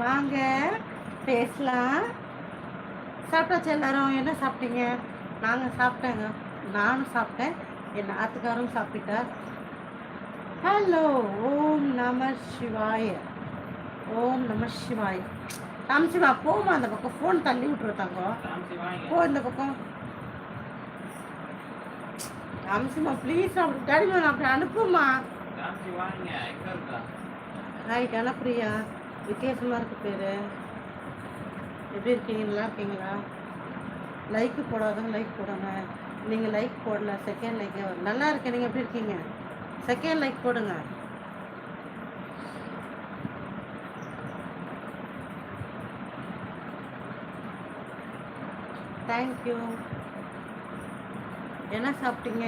வாங்க பேசலாம். சாப்பிட்டாச்சு எல்லாரும்? என்ன சாப்பிட்டீங்க? நாங்கள் சாப்பிட்டேங்க. நானும் சாப்பிட்டேன். என் ஆத்துக்காரும் சாப்பிட்டார். ஹலோ ஓம் நம சிவாய. ஓம் நம சிவாய. ராம்சிவா போமா அந்த பக்கம். ஃபோன் தள்ளி விட்டுருத்தாங்க. போ இந்த பக்கம். ராம்சிமா ப்ளீஸ் அப்படி டேடிமா அப்படி அனுப்புமா ரைட் அனுப்புறியா? வித்தியாசமாக இருக்குது பேர். எப்படி இருக்கீங்க? நல்லா இருக்கீங்களா? லைக்கு போடாதவங்க லைக் போடுங்க நீங்கள் லைக் போடல செகண்ட் லைக் நல்லா இருக்கேன். நீங்கள் எப்படி இருக்கீங்க? செகண்ட் லைக் போடுங்க. தேங்க்யூ என்ன சாப்பிட்டீங்க?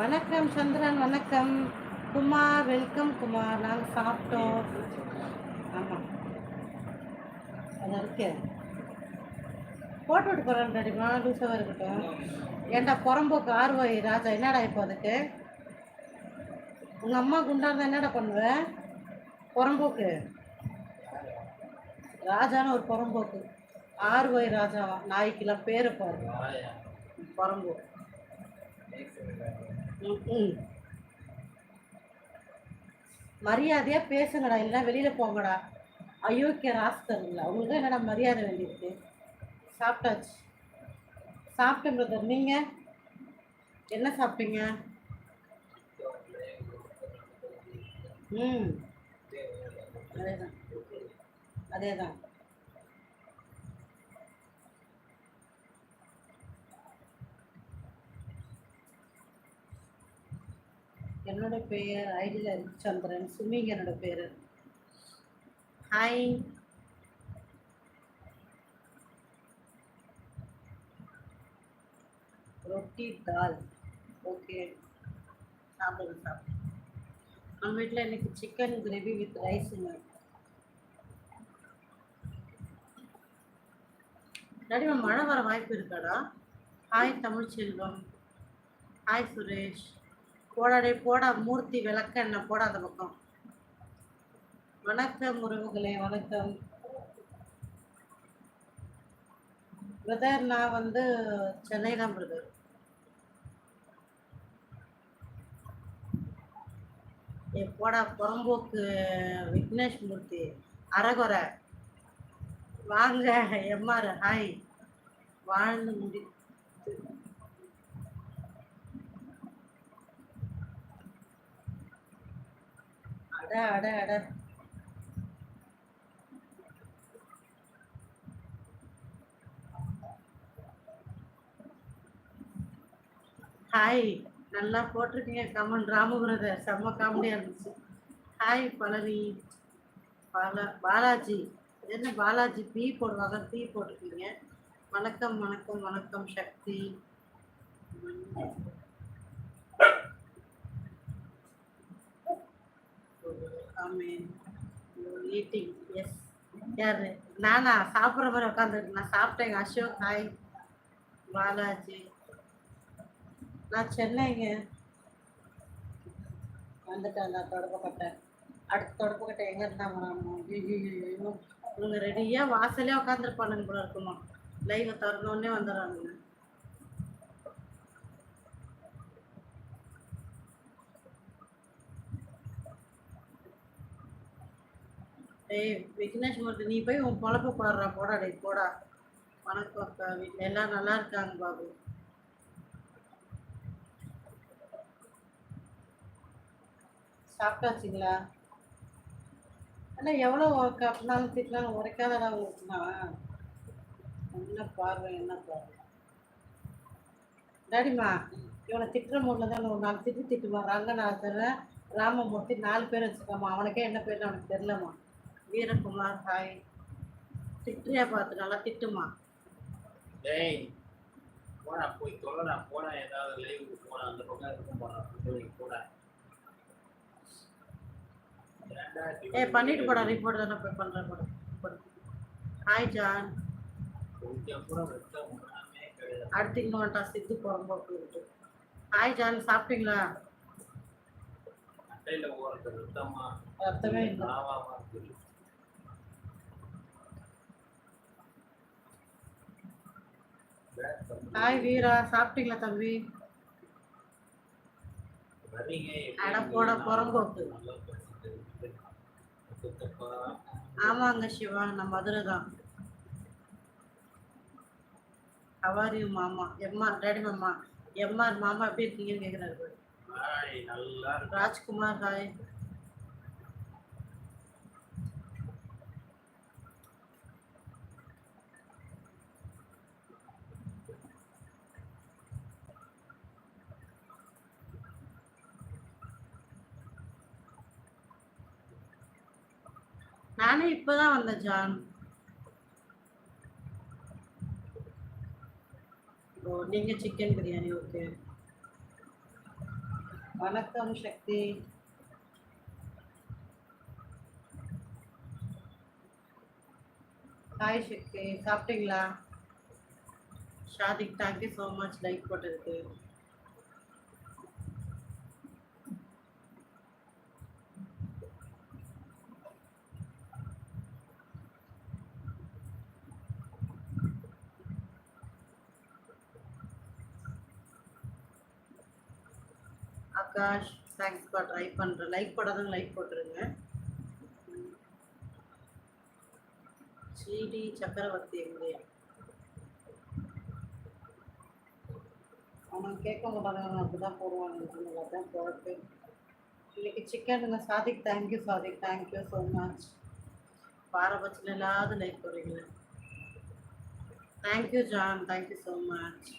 வணக்கம் சந்திரன் வணக்கம். குமார் வெல்கம் குமார். நாங்கள் சாப்பிட்டோம். ஆமாம் அது இருக்கு. போட்டு விட்டு போகிறேன் ரெடிமா லூசாக இருக்கட்டும். ஏன்டா புறம்போக்கு ஆர்வாய் ராஜா என்னடா இப்போ அதுக்கு? உங்கள் அம்மா குண்டா இருந்தால் என்னடா பண்ணுவேன் புறம்போக்கு. ராஜான்னு ஒரு புறம்போக்கு. ஆர்வாய் ராஜாவா நாய்க்கெல்லாம் பேரை பாரு. புறம்போக்கு. ம் ம். மரியாதையாக பேசுங்கடா இல்லை வெளியில் போங்கடா. அயோக்கிய ராஸ்தருங்களா உங்களுக்கு என்னடா மரியாதை வேண்டியிருக்கு? சாப்பிட்டாச்சு. சாப்பிட்டேன் பிரதர் நீங்கள் என்ன சாப்பிட்டீங்க? ம். அதேதான். அதேதான். என்னோட பெயர் ஐடியில் சந்திரன் சுமிங்க என்னோட பேர் ஹாய் ரொட்டி தால் ஓகே சாப்பிடுங்க சாப்பிடுங்க. நம்ம வீட்டில் இன்னைக்கு சிக்கன் கிரேவி வித் ரைஸுங்க டாடிமா மழை வர வாய்ப்பு இருக்காடா? Hi Tamil Selvam hi Suresh. போடாடே போடா மூர்த்தி விளக்க என்ன போடாத பக்கம். வணக்கம் உறவுகளே வணக்கம். பிரதர் நான் வந்து சென்னை தான் பிரதர். ஏ போடா புறம்போக்கு விக்னேஷ் மூர்த்தி அரகுறை. வாங்க எம்ஆர் ஹாய். வாழ்ந்து முடி அட அட அட. ஹாய் நல்லா போட்டிருக்கீங்க கமன் ராமு பிரதர் செம்ம காமெடியாக இருந்துச்சு. ஹாய் பழனி பாலா பாலாஜி. என்ன பாலாஜி? பீ போடுவாங்க பீ போட்டிருக்கீங்க. வணக்கம் வணக்கம் வணக்கம் சக்தி. ஆமேன் ஈட்டிங் எஸ் யாரு? நானா? சாப்பிட்ற மாதிரி உட்காந்துருக்கு நான் சாப்பிட்டேங்க. அசோக் ஹாய் பாலாஜி. நான் சென்னைங்க. வந்துட்டேன். நான் தொடப்பக்கட்டை அடுத்த தொடப்பக்கட்டை எங்கே இருந்தாங்க? வரணும் ஐயோ இவங்க ரெடியாக வாசலே உட்காந்துருப்பானுங்க போல இருக்குமா? லைவை திறந்தோடனே வந்துடுறானுங்க. டேய் விக்னேஷ் மூர்த்தி நீ போய் உன் பொழப்ப போடுறா போடா டே போடா. வணக்கம் அக்கா வீட்டில் எல்லாம் நல்லா இருக்காங்க பாபு. சாப்பிட்டாச்சுங்களா? அண்ணா எவ்வளோ கப்பினாலும் திட்டலாம் உரைக்காதடா உங்களுக்குண்ணா என்ன பார்வை என்ன பார்வை? டாடிமா இவனை திட்டுற மூடில் தான் ஒரு நாலு திட்டு திட்டுமா ரங்கநாதர் ராமமூர்த்தி நாலு பேர் வச்சுருக்காமா அவனுக்கே என்ன பேர்னு அவனுக்கு தெரிலம்மா வீரகுமார் ஹாய். திட்டுறியா பார்த்து நல்லா திட்டுமா? டேய் போடா போய் தொலைடா போடா ஏதாவது லைவுக்கு போடா அந்த பக்கம் இருக்கும் போடா போடா. ஏ பண்ணிட்டு போடா ரிப்போர்ட் தானே போய் பண்ணுறேன் போட. ஹாய் ஜான் அடுத்து இன்னொன்ட்டா சித்து புறம்போக்கு ஹாய் ஜான் சாப்பிட்டீங்களா? ரத்தமா இல்லை ஆவாமா இருக்குது பேக் தம்பி. ஹாய் வீரா. சாப்பிட்டீங்களா தம்பி? அட போடா, புறம்போக்கு. ஆமாங்க சிவா நான் மதுரை தான் ஹவாரியூ மாமா? எம்ஆர் டேடி மாமா. எம்ஆர் மாமா எப்படி இருக்கீங்கன்னு கேட்குறாரு ராஜ்குமார் ஹாய் நானே இப்பதான் வந்தேன் ஜான். ஓ நீங்க சிக்கன் பிரியாணி ஓகே வணக்கம் சக்தி. ஹாய் சக்தி. சாப்பிட்டீங்களா? Shadiq thank you so much like போட்டிருக்கு. ஆகாஷ் தேங்க்ஸ்ப்பா ட்ரை பண்ணுறேன் லைக் போடாதவங்க லைக் போட்டுருங்க. சிடி சக்கரவர்த்தி எங்கே அவங்க கேட்க மாட்டாங்க அப்படிதான் போடுவாங்க தான் போட்டு. இன்னைக்கு chicken Sadiq thank you Sadiq thank you so much பாரபட்சம் இல்லாத like போடுறீங்களே. Thank you John thank you so much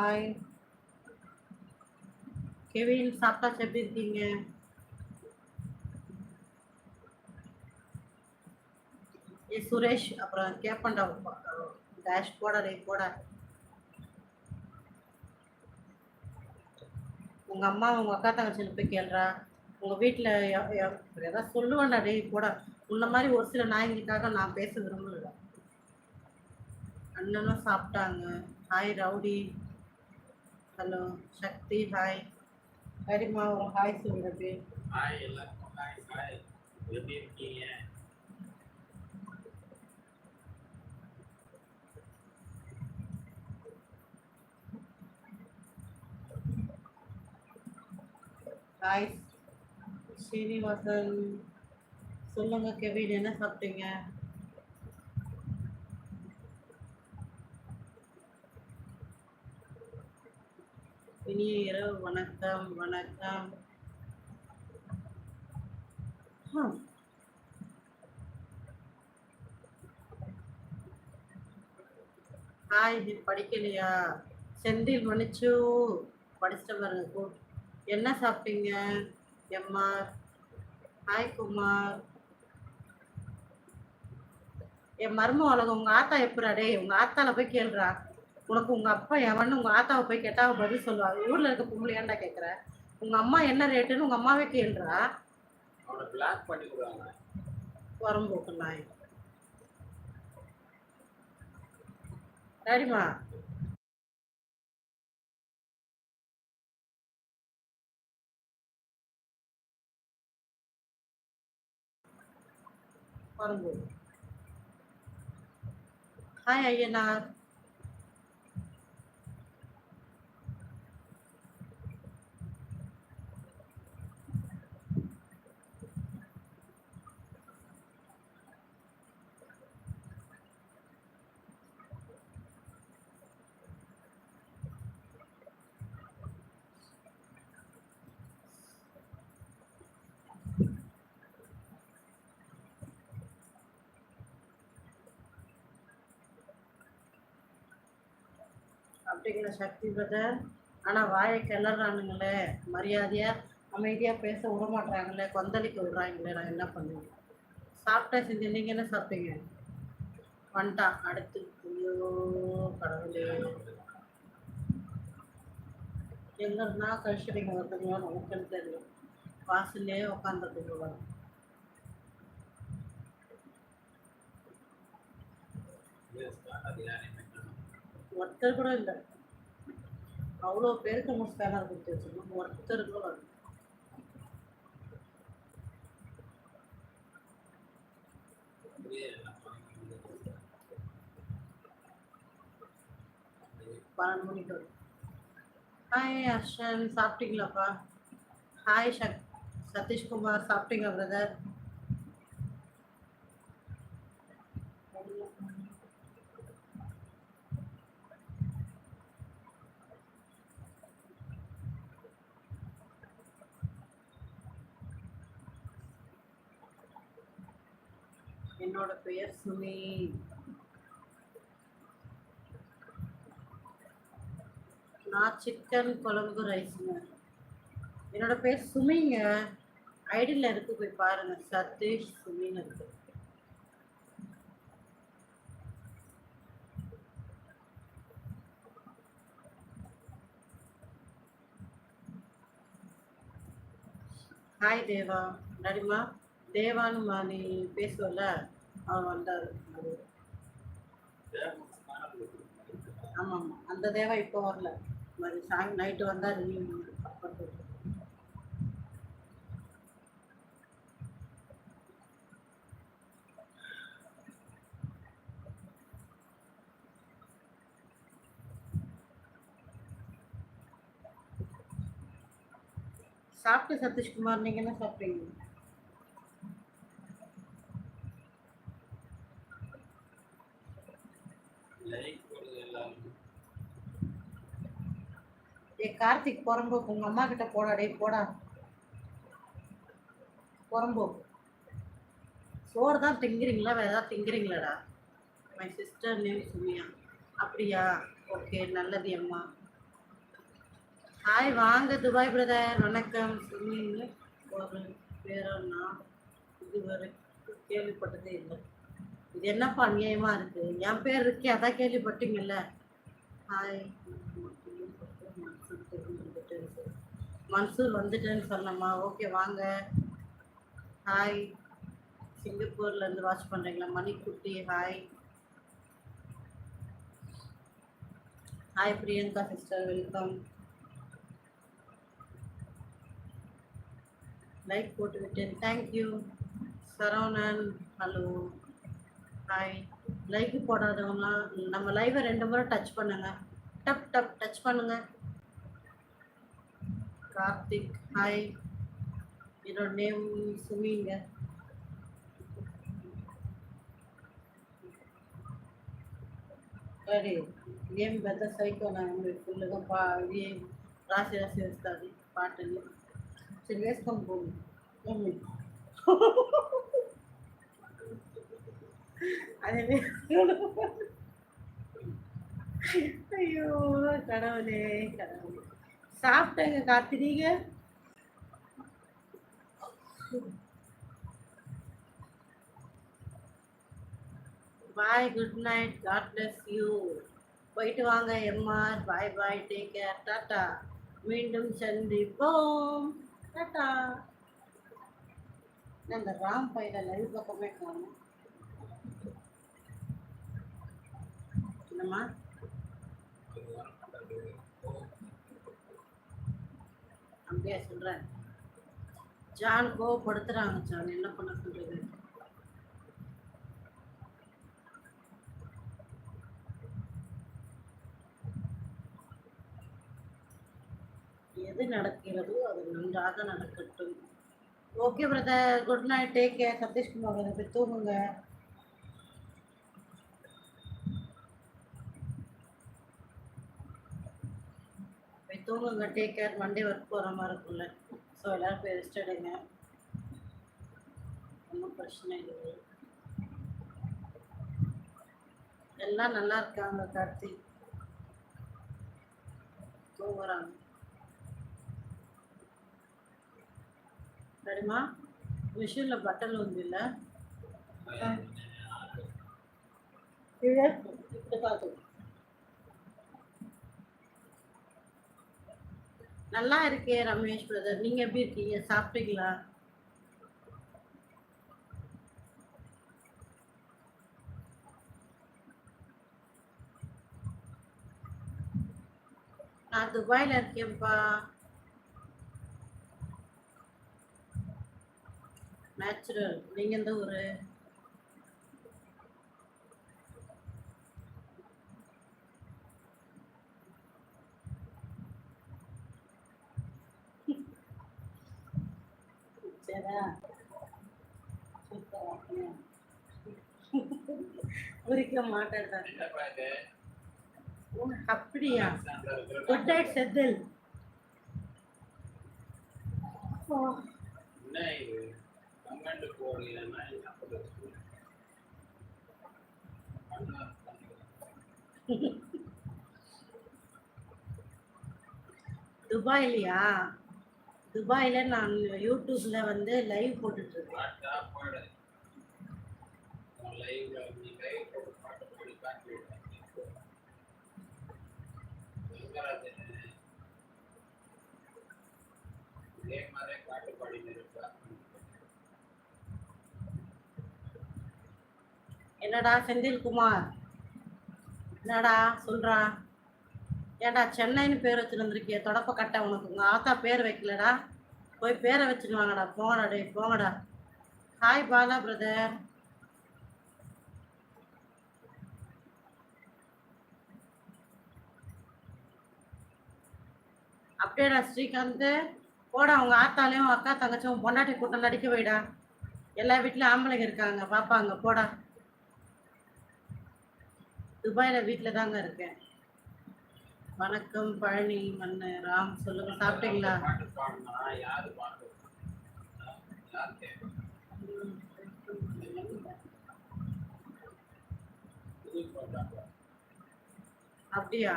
hi Kevin சாப்பிட்டாச்சு. எப்படி இருக்கீங்க? ஏ சுரேஷ் அப்புறம் கேப்பண்டா டேஷ் போட ரே போட. உங்க அம்மா உங்க அக்கா தங்கச்சியில் போய் கேள்றா. உங்க வீட்டில் ஏதாவது சொல்லுவேன்டா டே போட. உன்ன மாதிரி ஒரு சில நாயங்கிக்காக நான் பேச விரும்பல அண்ணனும் சாப்பிட்டாங்க. Hi rowdy hello Sakthi hi Harima ஒரு ஹாய் சொல்லுங்க ஹாய் எல்லாருக்கும் ஹாய் ஹாய் எப்படி இருக்கீங்க? ஹாய் ஸ்ரீனிவாசன் சொல்லுங்க கெவின் என்ன சாப்பிட்டீங்க? இனிய இரவு வணக்கம். வணக்கம் ஹாய் இது படிக்கலையா? செந்தில் மணிச்சு படிச்சுட்டு பாருங்க என்ன சாப்பிட்டீங்க எம்ஆர் ஹாய் குமார். என் மர்ம உலகம் உங்க ஆத்தா எப்படா டே உங்க ஆத்தால போய் கேள்றா உனக்கு உங்க அப்பா எவன்னு உங்க ஆத்தாவை போய் கேட்டா அவ பதில் சொல்லுவா. ஊர்ல இருக்க பொம்பளை ஏன்டா கேக்குற? உங்க அம்மா என்ன ரேட்டுன்னு உங்க அம்மாவே அவனை பிளாக் பண்ணி விடுவாங்க வரம்போக்கு நாய் டாடிமா வரம்போக்கு ஹாய் ஐயனார். சாப்பிட்டீங்களா சக்தி பிரதர் ஆனால் வாயை கிளறானுங்களே மரியாதையாக அமைதியாக பேச விட மாட்றாங்களே கொந்தளிக்க விடுறாங்களே நான் என்ன பண்ணுவேன்? சாப்பிட்டா செஞ்சு நீங்கள் என்ன சாப்பிட்டீங்க? வந்துட்டான் அடுத்து. ஐயோ கடவுளே. எங்க இருந்தா கழிச்சுடிங்க வருதுங்களோ நமக்குன்னு தெரியும்? வாசல்லே உட்காந்துட்டு வரும் ஒருத்தர் கூட இல்லை. அவ்வளோ பேருக்கு நம்ம ஸ்பேனர் கொடுத்து வச்சிருக்கோம் ஒருத்தர் கூட வரல பன்னெண்டு மணிக்கு வரும். ஹாய் அர்ஷன் சாப்பிட்டீங்களாப்பா? ஹாய் சக் சதீஷ்குமார். சாப்பிட்டீங்களா பிரதர் என்னோட பெயர் சுமி. நான் சிக்கன் குழம்பு ரைஸுங்க என்னோட பேர் சுமிங்க. ஐடியில் இருக்கு போய் பாருங்க. சதீஷ் சுமின்னு இருக்கு. ஹாய் தேவா நடிமா தேவான்னு நீ பேசுவல அவர் வந்தார். ஆமாம். ஆமாம் அந்த தேவா இப்போ வரல. மாதிரி சாய் நைட்டு வந்தால் நீ பக்கத்து சாப்பிட்டு சதீஷ்குமார் நீங்க என்ன சாப்பிட்டீங்க ஏ கார்த்திக் புறம்போக்கு உங்க அம்மா கிட்ட போடாடே போடா. புறம்போக்கு சோறு தான் திங்குறீங்களா? வேற ஏதாவது திங்குறீங்களாடா? மை சிஸ்டர் நேம் சுமியா அப்படியா? ஓகே நல்லது அம்மா. ஹாய் வாங்க துபாய் பிரதர் வணக்கம். சுமின்னு ஒரு பேரன்னா இதுவரை கேள்விப்பட்டதே இல்லை. இது என்னப்பா அநியாயமாக இருக்குது என் பேர் இருக்கே அதான் கேள்விப்பட்டீங்கல்ல. ஹாய் மன்சூர் வந்துட்டேன்னு சொன்னம்மா. ஓகே வாங்க. ஹாய் சிங்கப்பூர்ல இருந்து வாட்ச் பண்றீங்களா? Manikutti hi hi Priyanka sister welcome like போட்டு விட்டேன் thank you Saravanan hello hi like போடாதவங்களாம் நம்ம லைவை ரெண்டு முறை டச் பண்ணுங்க. டப் டப் டச் பண்ணுங்க. கார்த்திக் ஹாய் என்னோட நேம் சுமிங்க సరే ఏం పెద్ద సైకో నాకు ఫుల్గా పా ఇది రాసి రాసి వేస్తుంది పాటలు సరే వేసుకొని పోను మమ్మీ అదే ஐயோ கடவுளே கடவுளே சாப்பிட்டேங்க காத்திரீங்க bye good night God bless you போயிட்டு வாங்க MR bye bye take care tata மீண்டும் சந்திப்போம். டாட்டா இந்த ராம் பையில லைவ் பக்கமே காணும் என்னம்மா? அப்படியே சொல்கிறேன் ஜான் கோவப்படுத்துகிறாங்க ஜான். என்ன பண்ண சொல்கிறது எது நடக்கிறதோ அது நன்றாக நடக்கட்டும். Okay brother good night take care Sathishkumar போய் தூங்குங்க போய் தூங்குங்க டேக் கேர் மண்டே ஒர்க் போகிற மாதிரி இருக்கும்ல. ஸோ எல்லோரும் போய் ரெஸ்ட் எடுங்க. ஒன்றும் பிரச்சனை இல்லை. எல்லாம் நல்லா இருக்காங்க கார்த்திக் தூங்குறாங்க. சரிம்மா? மிஷினில் பட்டல் வந்து இல்லை இப்படி பார்த்து. நல்லா இருக்கே ரமேஷ் பிரதர் நீங்க எப்படி இருக்கீங்க? சாப்பிட்டீங்களா? நான் துபாயில இருக்கேன்ப்பா. நேச்சுரல் நீங்க எந்த ஊரு சரியா சூப்பரா குறிக்க மாட்டேன் என்னப்பா இது ஓ, அப்படியா Alexander இருக்கிற குட் நைட் செந்தில் ஓ, என்ன இது கமெண்ட் போடுறீங்கன்னா என்ன பண்ணுறது பண்ணா பண்ணுங்க. துபாயிலையா? துபாயில நான் யூடியூப்ல வந்து லைவ் போட்டுட்டு இருக்கேன். பாட்டா பாடு இதே மாதிரி என்னடா செந்தில்குமார் என்னடா சொல்றா? ஏன்டா சென்னைன்னு பேர் வச்சுட்டு வந்திருக்கிய தொடப்ப கட்ட உனக்கு. உங்க ஆத்தா பேர் வைக்கலடா. போய் பேரை வச்சுட்டு வாங்கடா. போங்கடா டே போங்கடா. ஹாய் பாலா பிரதர் அப்படியேடா ஸ்ரீகாந்த். போடா அவங்க ஆத்தாலையும் அக்கா தங்கச்சும் பொண்டாட்டி கூட்டம் நடிக்க வைடா. எல்லா வீட்லயும் ஆம்பளைங்க இருக்காங்க. பாப்பாங்க போடா. துபாயில் வீட்டில் தாங்க இருக்கேன். வணக்கம் பழனி மண்ணு ராம். சொல்லுங்க சாப்பிட்டீங்களா? அப்படியா பாடினா யாரு பாட்டு யார் கேட்கணும் புது பாட்டாங்க அப்படியா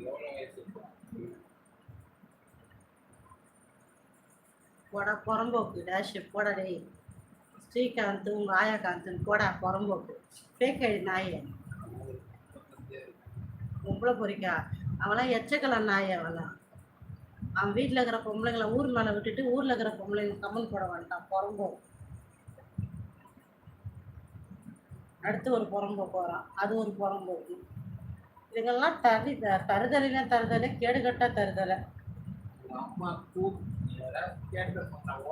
எவ்வளோ வயசு இருக்கும்? போடா புறம்போக்கு டேஷ் போடா டேய். ஸ்ரீகாந்த் உங்க ஆயா போடா புறம்போக்கு. ஃபேக் ஐடி நாயே. பொம்பளை பொறிக்கா. அவளாம் எச்சக்கல நாய் அவளாம் அவன் வீட்டில் இருக்கிற பொம்பளைங்களை ஊர் மேலே விட்டுட்டு ஊரில் இருக்கிற பொம்பளைங்க கம்மன் போட வேண்டாம் புறம்போ. அடுத்து ஒரு புறம்போ போகிறான் அது ஒரு புறம்போக்கு இதுங்கெல்லாம் தறி தருதலைனா தருதலை கேடுகட்டா தருதலை அம்மா கேட்டு நான்